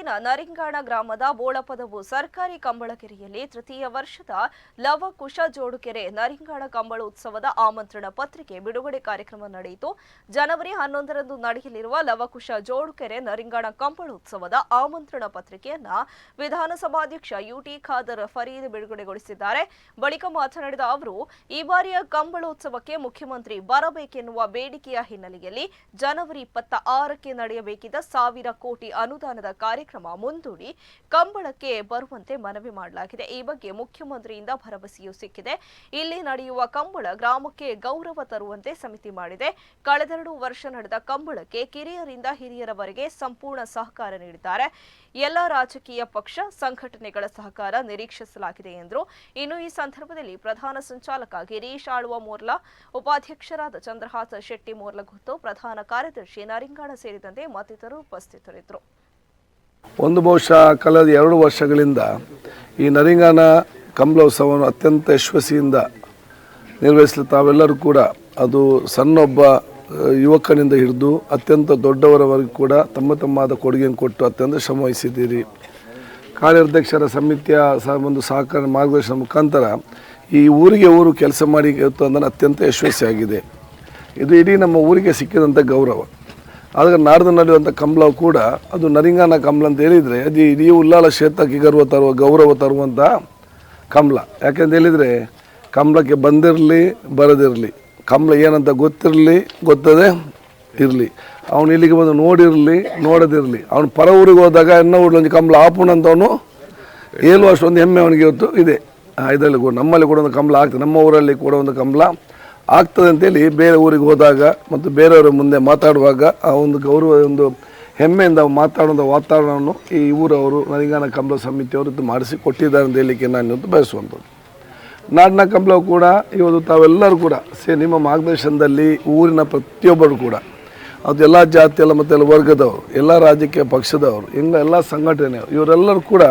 ತಾಲೂಕಿನ ನರಿಂಗಾಣ ಗ್ರಾಮದ ಬೋಳಪದವು ಸರ್ಕಾರಿ ಕಂಬಳಕೆರೆಯಲ್ಲಿ ತೃತೀಯ ವರ್ಷದ ಲವಕುಶ ಜೋಡುಕೆರೆ ನರಿಂಗಾಣ ಕಂಬಳೋತ್ಸವದ ಆಮಂತ್ರಣ ಪತ್ರಿಕೆ ಬಿಡುಗಡೆ ಕಾರ್ಯಕ್ರಮ ನಡೆಯಿತು. ಜನವರಿ ಹನ್ನೊಂದರಂದು ನಡೆಯಲಿರುವ ಲವಕುಶ ಜೋಡುಕೆರೆ ನರಿಂಗಾಣ ಕಂಬಳ ಉತ್ಸವದ ಆಮಂತ್ರಣ ಪತ್ರಿಕೆಯನ್ನ ವಿಧಾನಸಭಾಧ್ಯಕ್ಷ ಯುಟಿ ಖಾದರ್ ಫರೀದ್ ಬಿಡುಗಡೆಗೊಳಿಸಿದ್ದಾರೆ. ಬಳಿಕ ಮಾತನಾಡಿದ ಅವರು, ಈ ಬಾರಿಯ ಕಂಬಳೋತ್ಸವಕ್ಕೆ ಮುಖ್ಯಮಂತ್ರಿ ಬರಬೇಕೆನ್ನುವ ಬೇಡಿಕೆಯ ಹಿನ್ನೆಲೆಯಲ್ಲಿ ಜನವರಿ ಇಪ್ಪತ್ತ ಆರಕ್ಕೆ ನಡೆಯಬೇಕಿದ್ದ ಸಾವಿರ ಕೋಟಿ ಅನುದಾನದ ಕಾರ್ಯಕ್ರಮ ಮುಂದೂಡಿ ಕಂಬಳಕ್ಕೆ ಬರುವಂತೆ ಮನವಿ ಮಾಡಲಾಗಿದೆ. ಈ ಬಗ್ಗೆ ಮುಖ್ಯಮಂತ್ರಿಯಿಂದ ಭರವಸೆಯೂ ಸಿಕ್ಕಿದೆ. ಇಲ್ಲಿ ನಡೆಯುವ ಕಂಬಳ ಗ್ರಾಮಕ್ಕೆ ಗೌರವ ತರುವಂತೆ ಸಮಿತಿ ಮಾಡಿದೆ. ಕಳೆದೆರಡು ವರ್ಷ ನಡೆದ ಕಂಬಳಕ್ಕೆ ಕಿರಿಯರಿಂದ ಹಿರಿಯರವರೆಗೆ ಸಂಪೂರ್ಣ ಸಹಕಾರ ನೀಡಿದ್ದಾರೆ. ಎಲ್ಲ ರಾಜಕೀಯ ಪಕ್ಷ, ಸಂಘಟನೆಗಳ ಸಹಕಾರ ನಿರೀಕ್ಷಿಸಲಾಗಿದೆ ಎಂದರು. ಇನ್ನು ಈ ಸಂದರ್ಭದಲ್ಲಿ ಪ್ರಧಾನ ಸಂಚಾಲಕ ಗಿರೀಶ್ ಆಳ್ವ ಮೋರ್ಲಾ, ಉಪಾಧ್ಯಕ್ಷರಾದ ಚಂದ್ರಹಾಸ ಶೆಟ್ಟಿ ಮೋರ್ಲಗುತ್ತು ಪ್ರಧಾನ ಕಾರ್ಯದರ್ಶಿ ನರಿಂಗಾಣ ಸೇರಿದಂತೆ ಮತ್ತಿತರರು ಉಪಸ್ಥಿತರಿದ್ದರು. ಒಂದು ಬಹುಶಃ ಕಳೆದ ಎರಡು ವರ್ಷಗಳಿಂದ ಈ ನರಿಂಗಾನ ಕಂಬಳೋತ್ಸವವನ್ನು ಅತ್ಯಂತ ಯಶಸ್ವಿಯಿಂದ ನಿರ್ವಹಿಸಲು ತಾವೆಲ್ಲರೂ ಕೂಡ ಅದು ಸಣ್ಣೊಬ್ಬ ಯುವಕನಿಂದ ಹಿಡಿದು ಅತ್ಯಂತ ದೊಡ್ಡವರವರೆಗೂ ಕೂಡ ತಮ್ಮ ತಮ್ಮಾದ ಕೊಡುಗೆಯನ್ನು ಕೊಟ್ಟು ಅತ್ಯಂತ ಶ್ರಮವಹಿಸಿದ್ದೀರಿ ಕಾರ್ಯಾಧ್ಯಕ್ಷರ ಸಮಿತಿಯ ಸಹ ಒಂದು ಸಹಕಾರ ಮಾರ್ಗದರ್ಶನ ಮುಖಾಂತರ ಈ ಊರಿಗೆ ಊರು ಕೆಲಸ ಮಾಡಿ ಅಂದರೆ ಅತ್ಯಂತ ಯಶಸ್ವಿಯಾಗಿದೆ. ಇದು ಇಡೀ ನಮ್ಮ ಊರಿಗೆ ಸಿಕ್ಕಿದಂಥ ಗೌರವ. ನಾಡ್ದು ನಡೆಯುವಂಥ ಕಂಬಳ ಕೂಡ ಅದು ನರಿಂಗಾನ ಕಂಬಳ ಅಂತ ಹೇಳಿದರೆ ಅದು ಇಡೀ ಉಲ್ಲಾಲ ಕ್ಷೇತ್ರಕ್ಕೆ ಗರ್ವ ತರುವ, ಗೌರವ ತರುವಂಥ ಕಂಬಳ. ಯಾಕೆಂತ ಹೇಳಿದರೆ ಕಂಬಳಕ್ಕೆ ಬಂದಿರಲಿ, ಬರದಿರಲಿ. ಕಂಬಳ ಏನಂತ ಗೊತ್ತಿರಲಿ, ಗೊತ್ತದೆ ಇರಲಿ. ಅವನು ಇಲ್ಲಿಗೆ ಬಂದು ನೋಡಿರಲಿ, ನೋಡದಿರಲಿ. ಅವನು ಪರ ಊರಿಗೆ ಹೋದಾಗ ಎನ್ನ ಊರಲ್ಲಿ ಕಂಬಳ ಅಂತ ಅವನು ಏಳು ಅಷ್ಟೊಂದು ಹೆಮ್ಮೆ ಅವನಿಗೆ ಇವತ್ತು ಇದೆ. ಇದರಲ್ಲಿ ಕೂಡ ನಮ್ಮಲ್ಲಿ ಕೂಡ ಒಂದು ಕಂಬಳ ಆಗ್ತದೆ. ನಮ್ಮ ಊರಲ್ಲಿ ಕೂಡ ಒಂದು ಕಂಬಳ ಆಗ್ತದೆ ಅಂತೇಳಿ ಬೇರೆ ಊರಿಗೆ ಹೋದಾಗ ಮತ್ತು ಬೇರೆಯವರ ಮುಂದೆ ಮಾತಾಡುವಾಗ ಆ ಒಂದು ಗೌರವ, ಒಂದು ಹೆಮ್ಮೆಯಿಂದ ಮಾತಾಡುವಂಥ ವಾತಾವರಣವನ್ನು ಈ ಊರವರು ನರಿಂಗಾನ ಕಂಬಳ ಸಮಿತಿಯವರು ಇದು ಮಾಡಿಸಿ ಕೊಟ್ಟಿದ್ದಾರೆ ಅಂತ ಹೇಳಲಿಕ್ಕೆ ನಾನು ಬಯಸುವಂಥದ್ದು. ನಾಡಿನ ಕಂಬಳ ಕೂಡ, ಇವತ್ತು ತಾವೆಲ್ಲರೂ ಕೂಡ, ಸೇ, ನಿಮ್ಮ ಮಾರ್ಗದರ್ಶನದಲ್ಲಿ ಊರಿನ ಪ್ರತಿಯೊಬ್ಬರು ಕೂಡ, ಅದು ಎಲ್ಲ ಜಾತಿ, ಎಲ್ಲ ಮತ್ತು ಎಲ್ಲ ವರ್ಗದವರು, ಎಲ್ಲ ರಾಜಕೀಯ ಪಕ್ಷದವರು ಹಿಂಗ ಎಲ್ಲ ಸಂಘಟನೆಯವರು, ಇವರೆಲ್ಲರೂ ಕೂಡ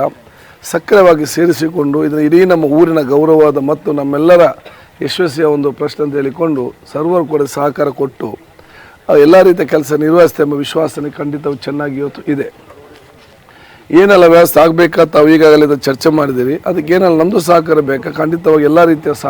ಸಕ್ರಿಯವಾಗಿ ಸೇರಿಸಿಕೊಂಡು ಇದನ್ನು ಇಡೀ ನಮ್ಮ ಊರಿನ ಗೌರವವಾದ ಮತ್ತು ನಮ್ಮೆಲ್ಲರ ಯಶಸ್ವಿಯ ಒಂದು ಪ್ರಶ್ನೆ ಅಂತ ಹೇಳಿಕೊಂಡು ಸರ್ವರು ಕೂಡ ಸಹಕಾರ ಕೊಟ್ಟು ಎಲ್ಲ ರೀತಿಯ ಕೆಲಸ ನಿರ್ವಹಿಸ್ತಾ ಎಂಬ ವಿಶ್ವಾಸನೆ ಖಂಡಿತ ಚೆನ್ನಾಗಿ ಇವತ್ತು ಇದೆ. ಏನೆಲ್ಲ ವ್ಯವಸ್ಥೆ ಆಗಬೇಕಾ ತಾವು ಈಗಾಗಲೇ ಚರ್ಚೆ ಮಾಡಿದ್ದೀವಿ. ಅದಕ್ಕೆ ಏನೆಲ್ಲ ನಮ್ಮದು ಸಹಕಾರ ಬೇಕಾ? ಖಂಡಿತವಾಗಿ ಎಲ್ಲ ರೀತಿಯ ಸಹಕಾರ